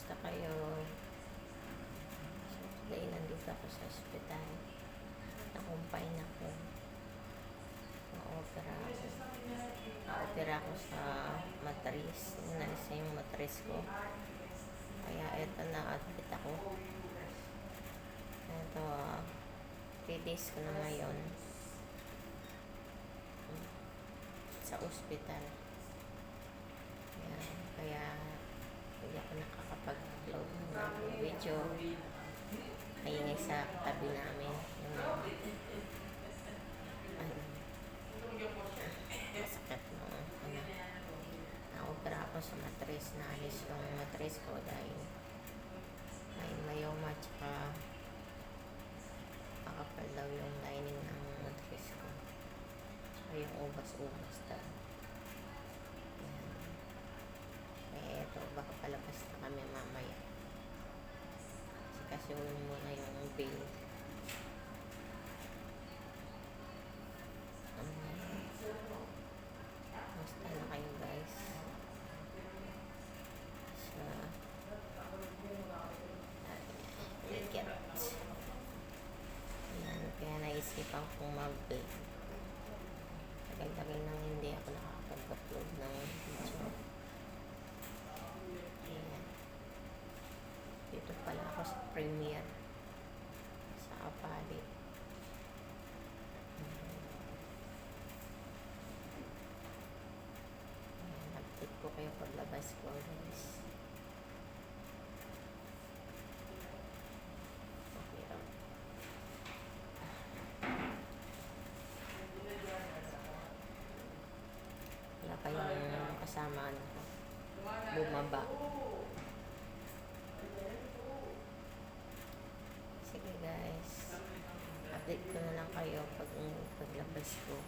Kamusta kayo? So, today nandito ako sa ospital. Nakumpine ako. Na-opera ako. Na-opera ako sa matris. Inalis na yung matris ko. Kaya eto na-admit ako. Ito, 3 days ko na ngayon. Sa ospital. Ayan, kaya hindi ako nakakapag-upload ng video. Maingay sa tabi namin. Yung masakit no. Ano, na-opera ako sa matris. Naalis yung matris ko dahil may mayoma tsaka makapal daw yung lining ng matris ko. Tsaka yung ubas-ubas daw. Eh, eto, baka palabas na kami mamaya. Kasi kasi muna Um, Basta na kayo guys. Sa Ligat. Ayan, kaya naisipan kong mag-bake. Tagal-tagal nang hindi ako nakakapag-upload ng video. Ayan. Dito pala ako sa premiere. Ayan, update ko kayo paglabas ko guys. Okay lang. Wala pa yung kasama ano ko. Bumaba. Sige Update ko na lang kayo pag paglabas ko.